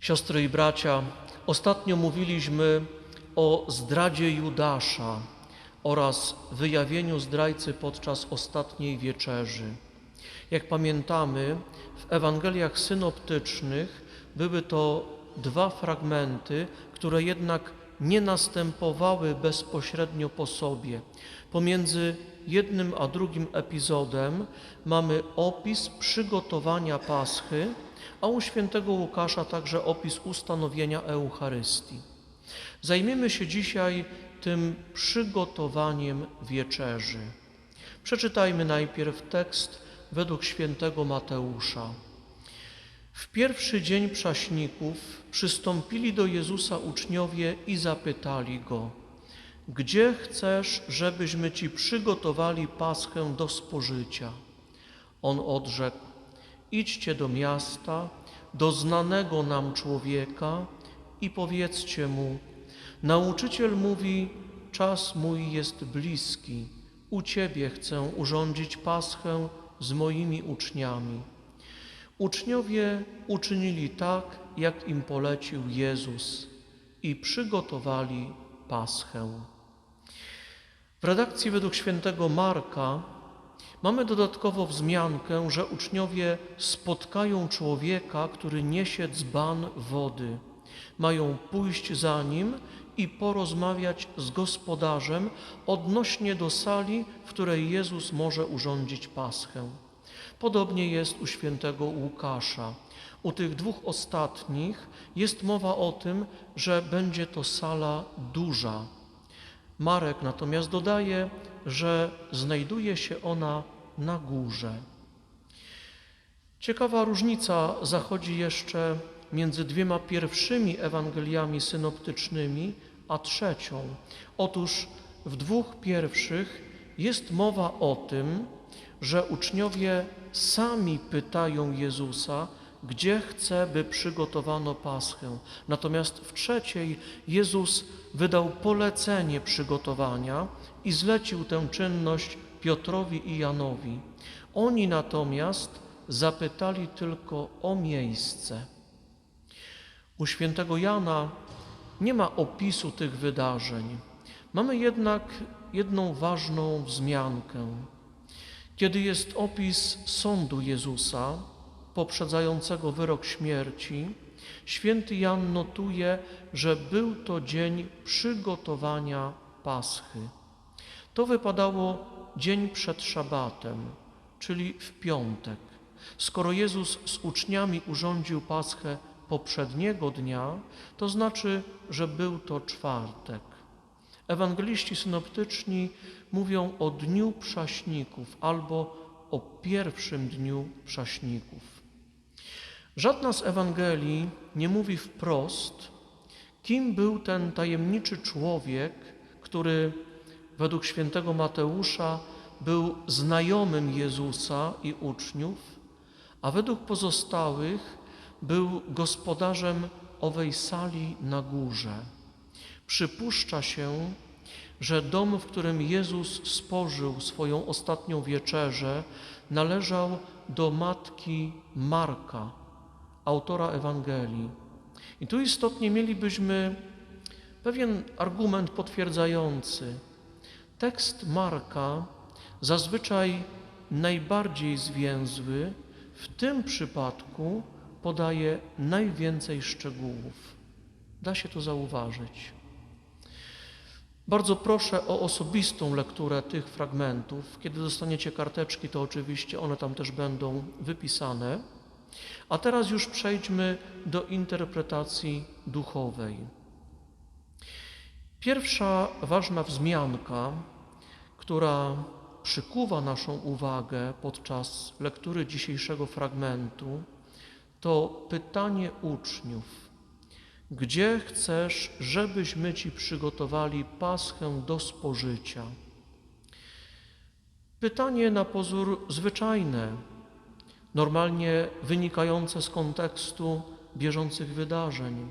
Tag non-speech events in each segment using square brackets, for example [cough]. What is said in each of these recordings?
Siostry i bracia, ostatnio mówiliśmy o zdradzie Judasza oraz wyjawieniu zdrajcy podczas ostatniej wieczerzy. Jak pamiętamy, w Ewangeliach synoptycznych były to dwa fragmenty, które jednak nie następowały bezpośrednio po sobie. Pomiędzy jednym a drugim epizodem mamy opis przygotowania Paschy, a u świętego Łukasza także opis ustanowienia Eucharystii. Zajmiemy się dzisiaj tym przygotowaniem wieczerzy. Przeczytajmy najpierw tekst według świętego Mateusza. W pierwszy dzień prześników przystąpili do Jezusa uczniowie i zapytali go: Gdzie chcesz, żebyśmy ci przygotowali paschę do spożycia? On odrzekł: Idźcie do miasta, do znanego nam człowieka i powiedzcie mu: Nauczyciel mówi: Czas mój jest bliski. U ciebie chcę urządzić paschę z moimi uczniami. Uczniowie uczynili tak, jak im polecił Jezus i przygotowali paschę. W redakcji według świętego Marka mamy dodatkowo wzmiankę, że uczniowie spotkają człowieka, który niesie dzban wody. Mają pójść za nim i porozmawiać z gospodarzem odnośnie do sali, w której Jezus może urządzić paschę. Podobnie jest u świętego Łukasza. U tych dwóch ostatnich jest mowa o tym, że będzie to sala duża. Marek natomiast dodaje, że znajduje się ona na górze. Ciekawa różnica zachodzi jeszcze między dwiema pierwszymi Ewangeliami synoptycznymi, a trzecią. Otóż w dwóch pierwszych jest mowa o tym, że uczniowie sami pytają Jezusa, gdzie chce, by przygotowano Paschę. Natomiast w trzeciej Jezus wydał polecenie przygotowania i zlecił tę czynność Piotrowi i Janowi. Oni natomiast zapytali tylko o miejsce. U świętego Jana nie ma opisu tych wydarzeń. Mamy jednak jedną ważną wzmiankę. Kiedy jest opis sądu Jezusa, poprzedzającego wyrok śmierci, święty Jan notuje, że był to dzień przygotowania Paschy. To wypadało dzień przed szabatem, czyli w piątek. Skoro Jezus z uczniami urządził Paschę poprzedniego dnia, to znaczy, że był to czwartek. Ewangeliści synoptyczni mówią o dniu prześników albo o pierwszym dniu prześników. Żadna z Ewangelii nie mówi wprost, kim był ten tajemniczy człowiek, który według świętego Mateusza był znajomym Jezusa i uczniów, a według pozostałych był gospodarzem owej sali na górze. Przypuszcza się, że dom, w którym Jezus spożył swoją ostatnią wieczerzę, należał do matki Marka, autora Ewangelii. I tu istotnie mielibyśmy pewien argument potwierdzający. Tekst Marka, zazwyczaj najbardziej zwięzły, w tym przypadku podaje najwięcej szczegółów. Da się to zauważyć. Bardzo proszę o osobistą lekturę tych fragmentów. Kiedy dostaniecie karteczki, to oczywiście one tam też będą wypisane. A teraz już przejdźmy do interpretacji duchowej. Pierwsza ważna wzmianka, która przykuwa naszą uwagę podczas lektury dzisiejszego fragmentu, to pytanie uczniów: Gdzie chcesz, żebyśmy ci przygotowali paschę do spożycia? Pytanie na pozór zwyczajne, normalnie wynikające z kontekstu bieżących wydarzeń.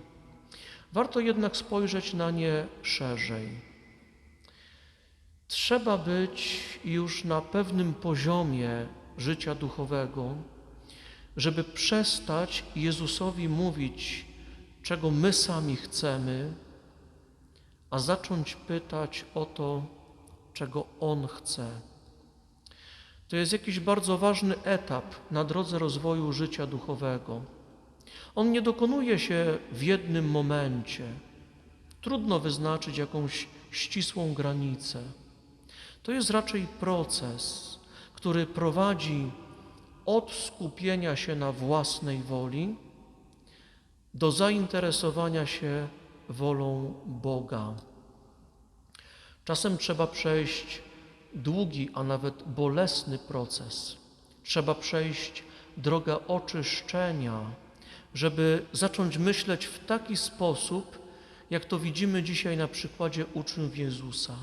Warto jednak spojrzeć na nie szerzej. Trzeba być już na pewnym poziomie życia duchowego, żeby przestać Jezusowi mówić czego my sami chcemy, a zacząć pytać o to, czego On chce. To jest jakiś bardzo ważny etap na drodze rozwoju życia duchowego. On nie dokonuje się w jednym momencie. Trudno wyznaczyć jakąś ścisłą granicę. To jest raczej proces, który prowadzi od skupienia się na własnej woli do zainteresowania się wolą Boga. Czasem trzeba przejść długi, a nawet bolesny proces. Trzeba przejść drogę oczyszczenia, żeby zacząć myśleć w taki sposób, jak to widzimy dzisiaj na przykładzie uczniów Jezusa.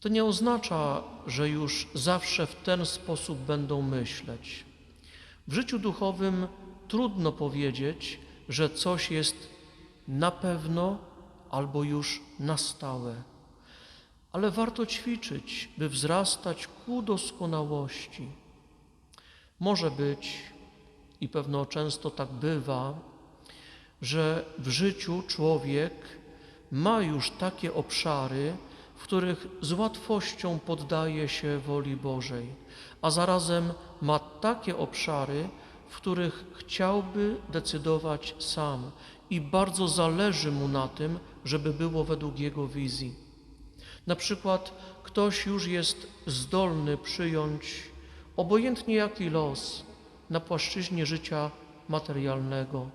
To nie oznacza, że już zawsze w ten sposób będą myśleć. W życiu duchowym trudno powiedzieć, że coś jest na pewno albo już na stałe. Ale warto ćwiczyć, by wzrastać ku doskonałości. Może być, i pewno często tak bywa, że w życiu człowiek ma już takie obszary, w których z łatwością poddaje się woli Bożej, a zarazem ma takie obszary, w których chciałby decydować sam i bardzo zależy mu na tym, żeby było według jego wizji. Na przykład ktoś już jest zdolny przyjąć obojętnie jaki los na płaszczyźnie życia materialnego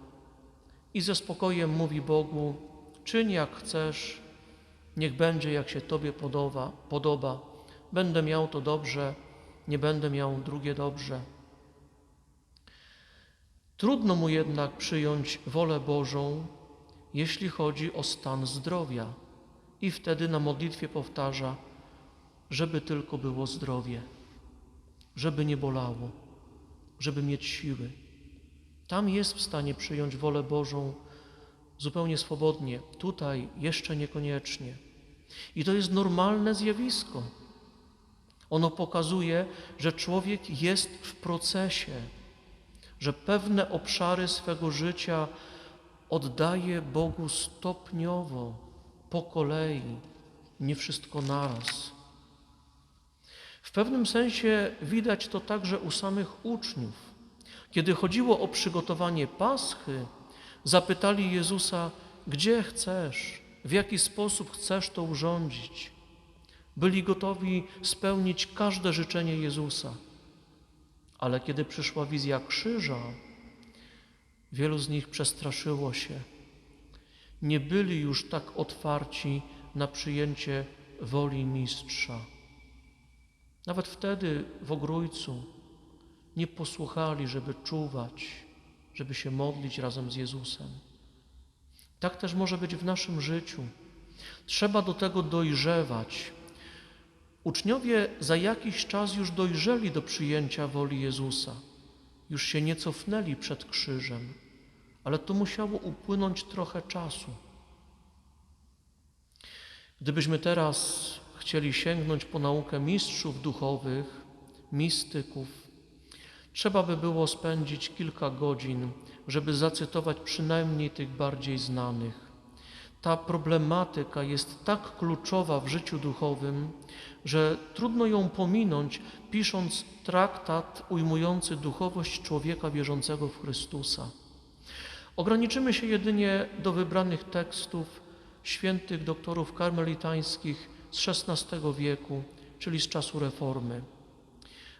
i ze spokojem mówi Bogu: czyń jak chcesz, niech będzie jak się Tobie podoba, podoba. Będę miał to dobrze, nie będę miał drugie dobrze. Trudno mu jednak przyjąć wolę Bożą, jeśli chodzi o stan zdrowia, i wtedy na modlitwie powtarza, żeby tylko było zdrowie, żeby nie bolało, żeby mieć siły. Tam jest w stanie przyjąć wolę Bożą zupełnie swobodnie, tutaj jeszcze niekoniecznie. I to jest normalne zjawisko. Ono pokazuje, że człowiek jest w procesie, że pewne obszary swego życia oddaje Bogu stopniowo, po kolei, nie wszystko naraz. W pewnym sensie widać to także u samych uczniów. Kiedy chodziło o przygotowanie Paschy, zapytali Jezusa, gdzie chcesz, w jaki sposób chcesz to urządzić. Byli gotowi spełnić każde życzenie Jezusa. Ale kiedy przyszła wizja krzyża, wielu z nich przestraszyło się. Nie byli już tak otwarci na przyjęcie woli mistrza. Nawet wtedy w ogrójcu nie posłuchali, żeby czuwać, żeby się modlić razem z Jezusem. Tak też może być w naszym życiu. Trzeba do tego dojrzewać. Uczniowie za jakiś czas już dojrzeli do przyjęcia woli Jezusa. Już się nie cofnęli przed krzyżem, ale to musiało upłynąć trochę czasu. Gdybyśmy teraz chcieli sięgnąć po naukę mistrzów duchowych, mistyków, trzeba by było spędzić kilka godzin, żeby zacytować przynajmniej tych bardziej znanych. Ta problematyka jest tak kluczowa w życiu duchowym, że trudno ją pominąć, pisząc traktat ujmujący duchowość człowieka wierzącego w Chrystusa. Ograniczymy się jedynie do wybranych tekstów świętych doktorów karmelitańskich z XVI wieku, czyli z czasu reformy.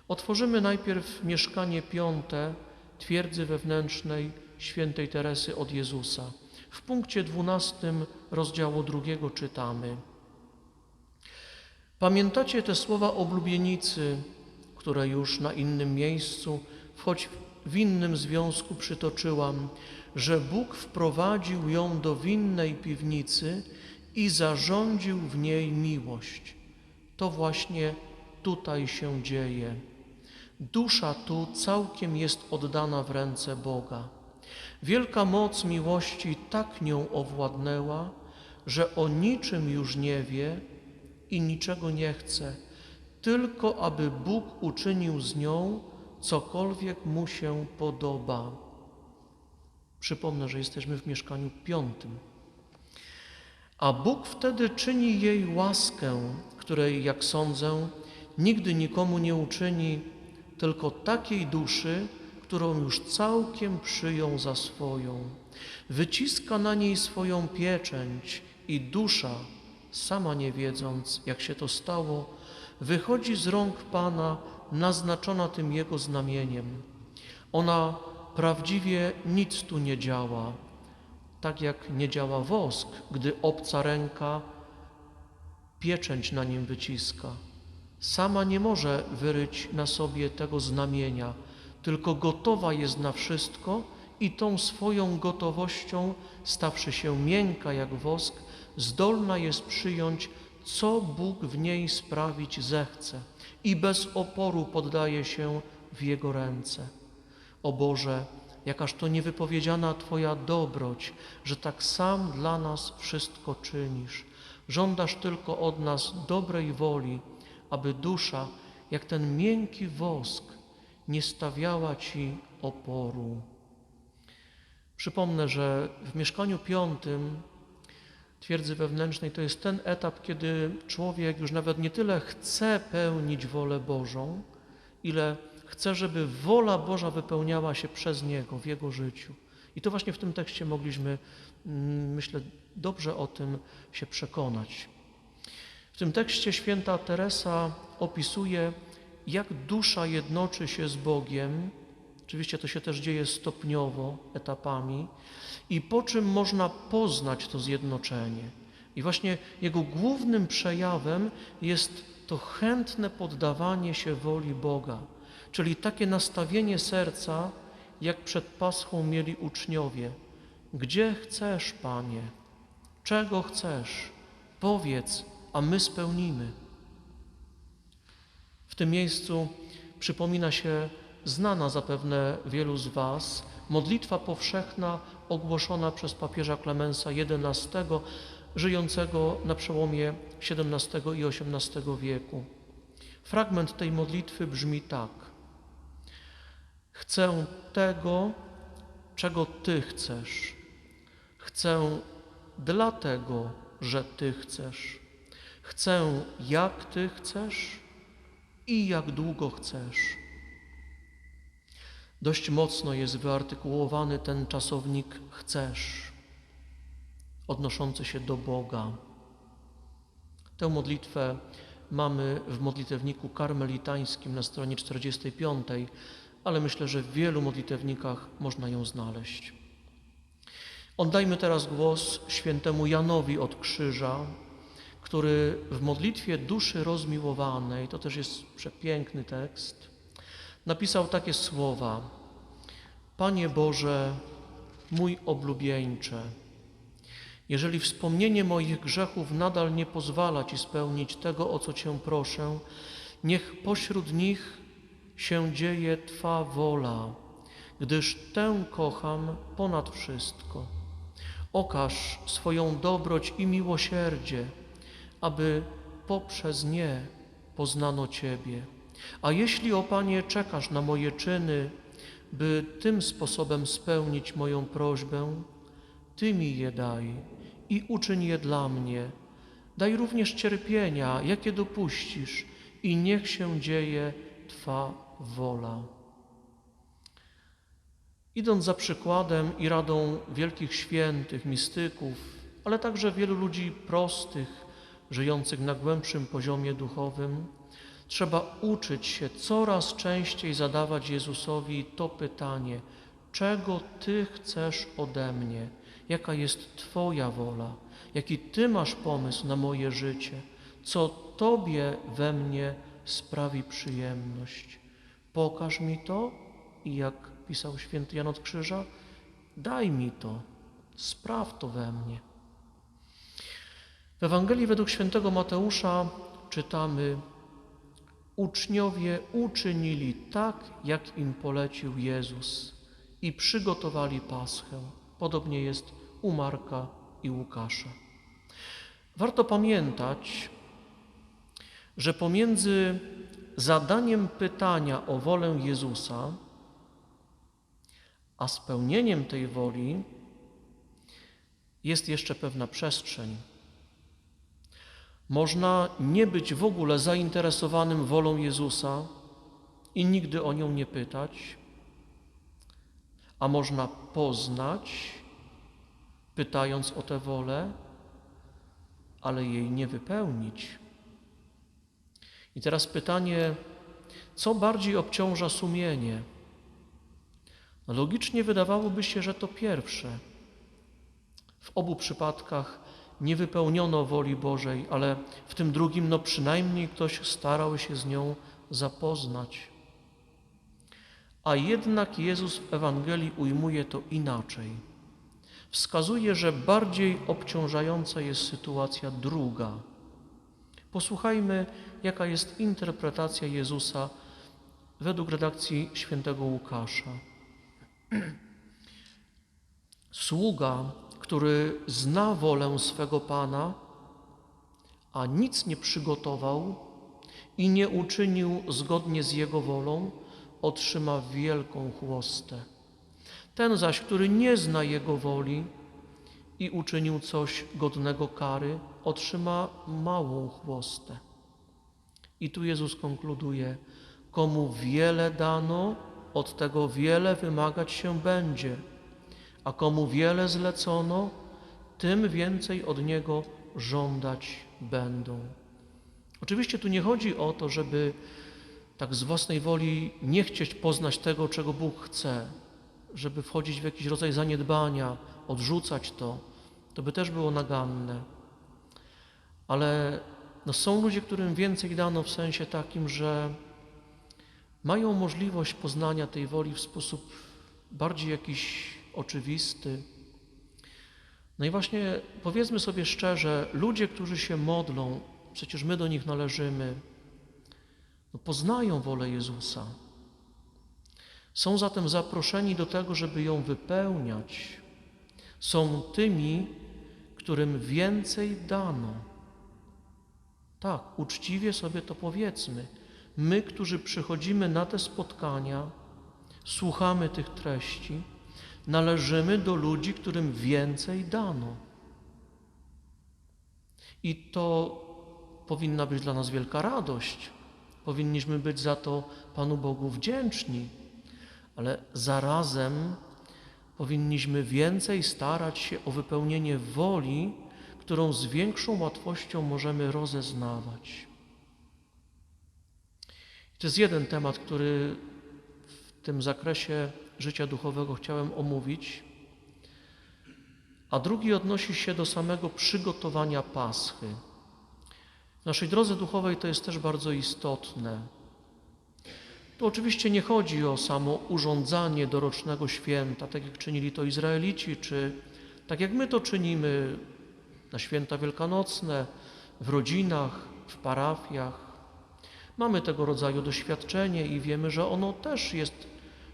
Otworzymy najpierw mieszkanie piąte twierdzy wewnętrznej świętej Teresy od Jezusa. W punkcie dwunastym rozdziału drugiego czytamy. Pamiętacie te słowa oblubienicy, które już na innym miejscu, choć w innym związku przytoczyłam, że Bóg wprowadził ją do winnej piwnicy i zarządził w niej miłość. To właśnie tutaj się dzieje. Dusza tu całkiem jest oddana w ręce Boga. Wielka moc miłości tak nią owładnęła, że o niczym już nie wie i niczego nie chce, tylko aby Bóg uczynił z nią cokolwiek mu się podoba. Przypomnę, że jesteśmy w mieszkaniu piątym. A Bóg wtedy czyni jej łaskę, której, jak sądzę, nigdy nikomu nie uczyni, tylko takiej duszy, którą już całkiem przyjął za swoją. Wyciska na niej swoją pieczęć i dusza, sama nie wiedząc, jak się to stało, wychodzi z rąk Pana, naznaczona tym Jego znamieniem. Ona prawdziwie nic tu nie działa, tak jak nie działa wosk, gdy obca ręka pieczęć na nim wyciska. Sama nie może wyryć na sobie tego znamienia, tylko gotowa jest na wszystko i tą swoją gotowością, stawszy się miękka jak wosk, zdolna jest przyjąć, co Bóg w niej sprawić zechce i bez oporu poddaje się w Jego ręce. O Boże, jakaż to niewypowiedziana Twoja dobroć, że tak sam dla nas wszystko czynisz. Żądasz tylko od nas dobrej woli, aby dusza, jak ten miękki wosk, nie stawiała Ci oporu. Przypomnę, że w mieszkaniu piątym twierdzy wewnętrznej to jest ten etap, kiedy człowiek już nawet nie tyle chce pełnić wolę Bożą, ile chce, żeby wola Boża wypełniała się przez niego w jego życiu. I to właśnie w tym tekście mogliśmy, mm, myślę, dobrze o tym się przekonać. W tym tekście święta Teresa opisuje, jak dusza jednoczy się z Bogiem. Oczywiście to się też dzieje stopniowo, etapami, i po czym można poznać to zjednoczenie. I właśnie jego głównym przejawem jest to chętne poddawanie się woli Boga, czyli takie nastawienie serca, jak przed Paschą mieli uczniowie. Gdzie chcesz, Panie? Czego chcesz? Powiedz, a my spełnimy. W tym miejscu przypomina się znana zapewne wielu z Was modlitwa powszechna ogłoszona przez papieża Klemensa XI, żyjącego na przełomie XVII i XVIII wieku. Fragment tej modlitwy brzmi tak: Chcę tego, czego Ty chcesz. Chcę dlatego, że Ty chcesz. Chcę, jak Ty chcesz i jak długo chcesz. Dość mocno jest wyartykułowany ten czasownik chcesz, odnoszący się do Boga. Tę modlitwę mamy w modlitewniku karmelitańskim na stronie 45, ale myślę, że w wielu modlitewnikach można ją znaleźć. Oddajmy teraz głos świętemu Janowi od krzyża, który w modlitwie duszy rozmiłowanej, to też jest przepiękny tekst, napisał takie słowa: Panie Boże, mój oblubieńcze, jeżeli wspomnienie moich grzechów nadal nie pozwala Ci spełnić tego, o co Cię proszę, niech pośród nich się dzieje Twa wola, gdyż tę kocham ponad wszystko. Okaż swoją dobroć i miłosierdzie, aby poprzez nie poznano Ciebie. A jeśli, o Panie, czekasz na moje czyny, by tym sposobem spełnić moją prośbę, Ty mi je daj i uczyń je dla mnie. Daj również cierpienia, jakie dopuścisz, i niech się dzieje Twa wola. Idąc za przykładem i radą wielkich świętych, mistyków, ale także wielu ludzi prostych, żyjących na głębszym poziomie duchowym, trzeba uczyć się coraz częściej zadawać Jezusowi to pytanie: czego Ty chcesz ode mnie? Jaka jest Twoja wola? Jaki Ty masz pomysł na moje życie? Co Tobie we mnie sprawi przyjemność? Pokaż mi to i jak pisał święty Jan od Krzyża, daj mi to, spraw to we mnie. W Ewangelii według świętego Mateusza czytamy: Uczniowie uczynili tak, jak im polecił Jezus i przygotowali paschę. Podobnie jest u Marka i Łukasza. Warto pamiętać, że pomiędzy zadaniem pytania o wolę Jezusa, a spełnieniem tej woli jest jeszcze pewna przestrzeń. Można nie być w ogóle zainteresowanym wolą Jezusa i nigdy o nią nie pytać, a można poznać, pytając o tę wolę, ale jej nie wypełnić. I teraz pytanie, co bardziej obciąża sumienie? No logicznie wydawałoby się, że to pierwsze. W obu przypadkach nie wypełniono woli Bożej, ale w tym drugim, no przynajmniej ktoś starał się z nią zapoznać. A jednak Jezus w Ewangelii ujmuje to inaczej. Wskazuje, że bardziej obciążająca jest sytuacja druga. Posłuchajmy, jaka jest interpretacja Jezusa według redakcji świętego Łukasza. [clears throat] Sługa, który zna wolę swego Pana, a nic nie przygotował i nie uczynił zgodnie z Jego wolą, otrzyma wielką chłostę. Ten zaś, który nie zna Jego woli i uczynił coś godnego kary, otrzyma małą chłostę. I tu Jezus konkluduje, komu wiele dano, od tego wiele wymagać się będzie, a komu wiele zlecono, tym więcej od niego żądać będą. Oczywiście tu nie chodzi o to, żeby tak z własnej woli nie chcieć poznać tego, czego Bóg chce, żeby wchodzić w jakiś rodzaj zaniedbania, odrzucać to, to by też było naganne. Ale no, są ludzie, którym więcej dano w sensie takim, że mają możliwość poznania tej woli w sposób bardziej jakiś oczywisty. No i właśnie powiedzmy sobie szczerze, ludzie, którzy się modlą, przecież my do nich należymy, no poznają wolę Jezusa. Są zatem zaproszeni do tego, żeby ją wypełniać. Są tymi, którym więcej dano. Tak, uczciwie sobie to powiedzmy. My, którzy przychodzimy na te spotkania, słuchamy tych treści, należymy do ludzi, którym więcej dano. I to powinna być dla nas wielka radość. Powinniśmy być za to Panu Bogu wdzięczni, ale zarazem powinniśmy więcej starać się o wypełnienie woli, którą z większą łatwością możemy rozeznawać. To jest jeden temat, który w tym zakresie życia duchowego chciałem omówić, a drugi odnosi się do samego przygotowania Paschy. W naszej drodze duchowej to jest też bardzo istotne. Tu oczywiście nie chodzi o samo urządzanie dorocznego święta, tak jak czynili to Izraelici, czy tak jak my to czynimy na święta wielkanocne, w rodzinach, w parafiach. Mamy tego rodzaju doświadczenie i wiemy, że ono też jest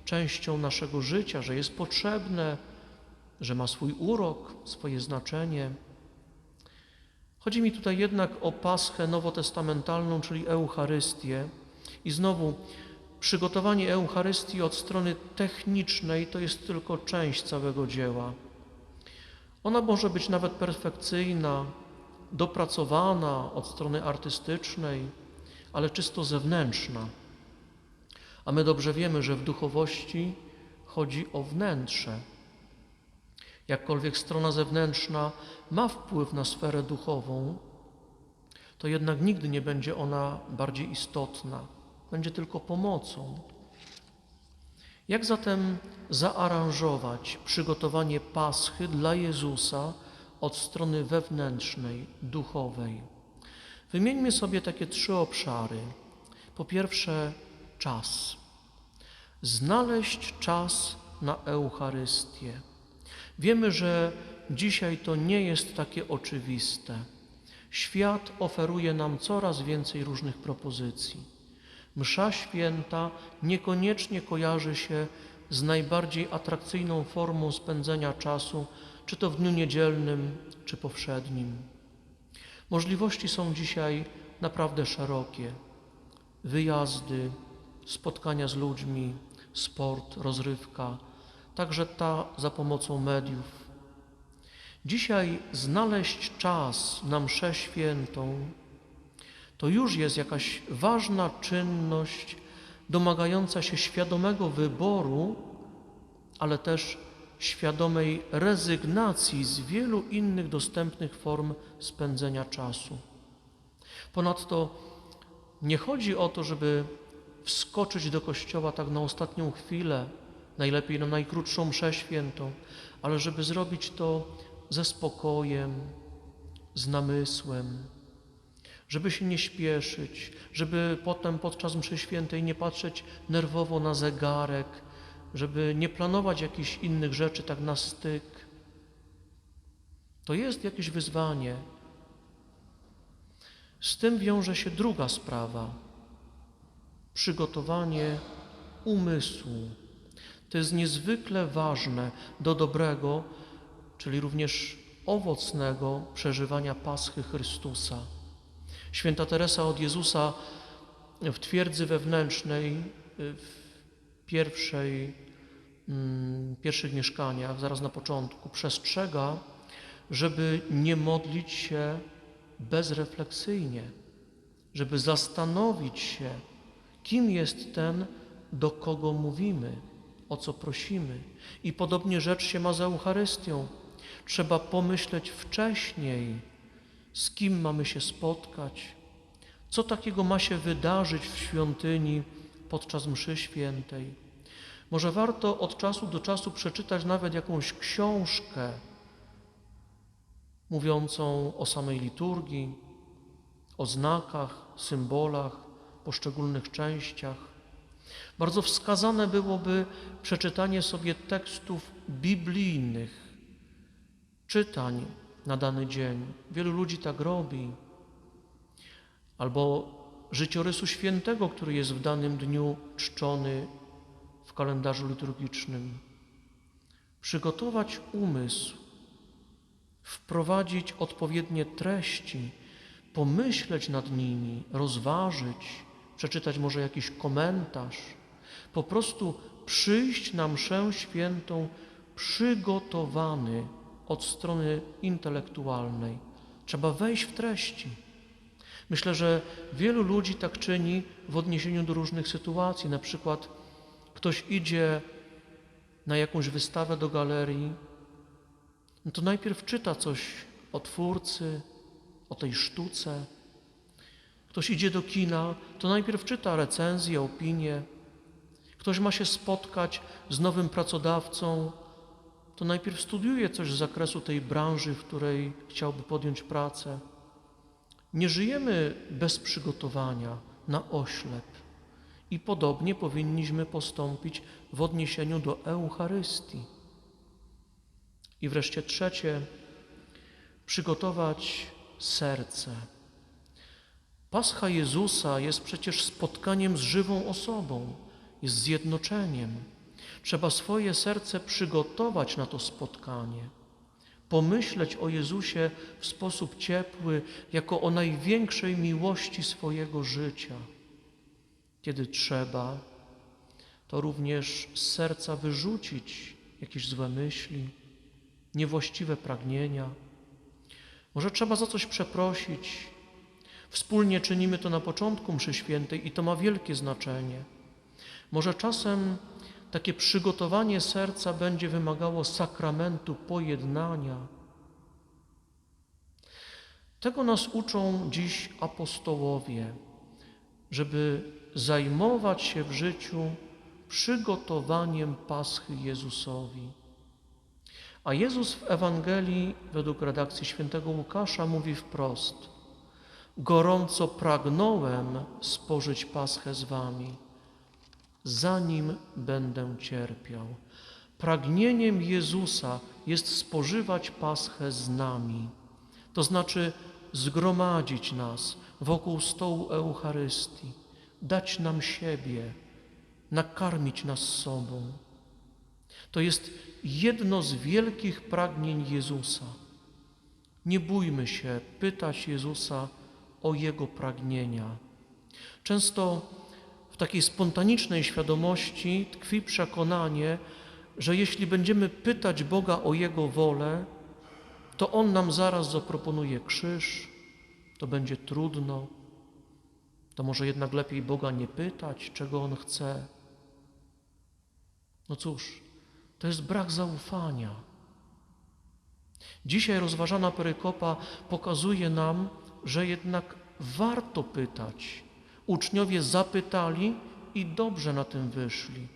częścią naszego życia, że jest potrzebne, że ma swój urok, swoje znaczenie. Chodzi mi tutaj jednak o Paschę nowotestamentalną, czyli Eucharystię. I znowu, przygotowanie Eucharystii od strony technicznej to jest tylko część całego dzieła. Ona może być nawet perfekcyjna, dopracowana od strony artystycznej, ale czysto zewnętrzna. A my dobrze wiemy, że w duchowości chodzi o wnętrze. Jakkolwiek strona zewnętrzna ma wpływ na sferę duchową, to jednak nigdy nie będzie ona bardziej istotna, będzie tylko pomocą. Jak zatem zaaranżować przygotowanie paschy dla Jezusa od strony wewnętrznej, duchowej? Wymieńmy sobie takie trzy obszary. Po pierwsze, czas. Znaleźć czas na Eucharystię. Wiemy, że dzisiaj to nie jest takie oczywiste. Świat oferuje nam coraz więcej różnych propozycji. Msza święta niekoniecznie kojarzy się z najbardziej atrakcyjną formą spędzenia czasu, czy to w dniu niedzielnym, czy powszednim. Możliwości są dzisiaj naprawdę szerokie. Wyjazdy, spotkania z ludźmi, sport, rozrywka, także ta za pomocą mediów. Dzisiaj znaleźć czas na mszę świętą to już jest jakaś ważna czynność domagająca się świadomego wyboru, ale też świadomej rezygnacji z wielu innych dostępnych form spędzenia czasu. Ponadto nie chodzi o to, żeby wskoczyć do kościoła tak na ostatnią chwilę, najlepiej na najkrótszą mszę świętą, ale żeby zrobić to ze spokojem, z namysłem, żeby się nie śpieszyć, żeby potem podczas mszy świętej nie patrzeć nerwowo na zegarek, żeby nie planować jakichś innych rzeczy tak na styk. To jest jakieś wyzwanie. Z tym wiąże się druga sprawa przygotowanie umysłu. To jest niezwykle ważne do dobrego, czyli również owocnego przeżywania Paschy Chrystusa. Święta Teresa od Jezusa w twierdzy wewnętrznej, w pierwszej, mm, pierwszych mieszkaniach, zaraz na początku, przestrzega, żeby nie modlić się bezrefleksyjnie, żeby zastanowić się, kim jest ten, do kogo mówimy, o co prosimy. I podobnie rzecz się ma za Eucharystią. Trzeba pomyśleć wcześniej, z kim mamy się spotkać, co takiego ma się wydarzyć w świątyni podczas mszy świętej. Może warto od czasu do czasu przeczytać nawet jakąś książkę mówiącą o samej liturgii, o znakach, symbolach, poszczególnych częściach. Bardzo wskazane byłoby przeczytanie sobie tekstów biblijnych, czytań na dany dzień. Wielu ludzi tak robi. Albo życiorysu świętego, który jest w danym dniu czczony w kalendarzu liturgicznym. Przygotować umysł, wprowadzić odpowiednie treści, pomyśleć nad nimi, rozważyć, przeczytać może jakiś komentarz, po prostu przyjść na mszę świętą przygotowany od strony intelektualnej. Trzeba wejść w treści. Myślę, że wielu ludzi tak czyni w odniesieniu do różnych sytuacji. Na przykład ktoś idzie na jakąś wystawę do galerii, no to najpierw czyta coś o twórcy, o tej sztuce. Ktoś idzie do kina, to najpierw czyta recenzję, opinię. Ktoś ma się spotkać z nowym pracodawcą, to najpierw studiuje coś z zakresu tej branży, w której chciałby podjąć pracę. Nie żyjemy bez przygotowania na oślep. I podobnie powinniśmy postąpić w odniesieniu do Eucharystii. I wreszcie trzecie, przygotować serce. Pascha Jezusa jest przecież spotkaniem z żywą osobą, jest zjednoczeniem. Trzeba swoje serce przygotować na to spotkanie, pomyśleć o Jezusie w sposób ciepły, jako o największej miłości swojego życia. Kiedy trzeba, to również z serca wyrzucić jakieś złe myśli, niewłaściwe pragnienia. Może trzeba za coś przeprosić. Wspólnie czynimy to na początku mszy świętej i to ma wielkie znaczenie. Może czasem takie przygotowanie serca będzie wymagało sakramentu pojednania. Tego nas uczą dziś apostołowie, żeby zajmować się w życiu przygotowaniem Paschy Jezusowi. A Jezus w Ewangelii, według redakcji świętego Łukasza, mówi wprost: Gorąco pragnąłem spożyć Paschę z Wami zanim będę cierpiał. Pragnieniem Jezusa jest spożywać Paschę z nami, to znaczy zgromadzić nas wokół stołu Eucharystii, dać nam siebie, nakarmić nas sobą. To jest jedno z wielkich pragnień Jezusa. Nie bójmy się pytać Jezusa o Jego pragnienia. Często takiej spontanicznej świadomości tkwi przekonanie, że jeśli będziemy pytać Boga o Jego wolę, to On nam zaraz zaproponuje krzyż, to będzie trudno. To może jednak lepiej Boga nie pytać, czego On chce. No cóż, to jest brak zaufania. Dzisiaj rozważana perykopa pokazuje nam, że jednak warto pytać. Uczniowie zapytali i dobrze na tym wyszli.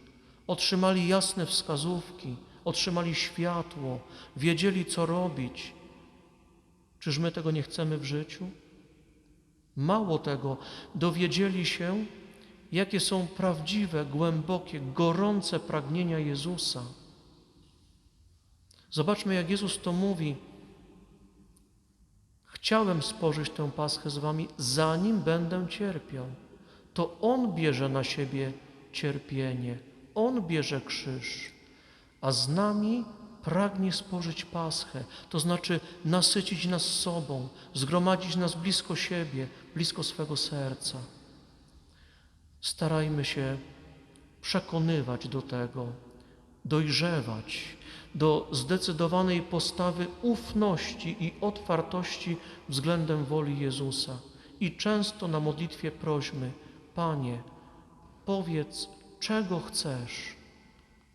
Otrzymali jasne wskazówki, otrzymali światło, wiedzieli, co robić. Czyż my tego nie chcemy w życiu? Mało tego, dowiedzieli się, jakie są prawdziwe, głębokie, gorące pragnienia Jezusa. Zobaczmy, jak Jezus to mówi. Chciałem spożyć tę paschę z wami, zanim będę cierpiał. To On bierze na siebie cierpienie, On bierze krzyż, a z nami pragnie spożyć paschę, to znaczy nasycić nas sobą, zgromadzić nas blisko siebie, blisko swego serca. Starajmy się przekonywać do tego, dojrzewać do zdecydowanej postawy ufności i otwartości względem woli Jezusa. I często na modlitwie prośmy, Panie, powiedz, czego chcesz,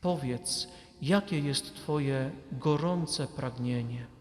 powiedz, jakie jest Twoje gorące pragnienie.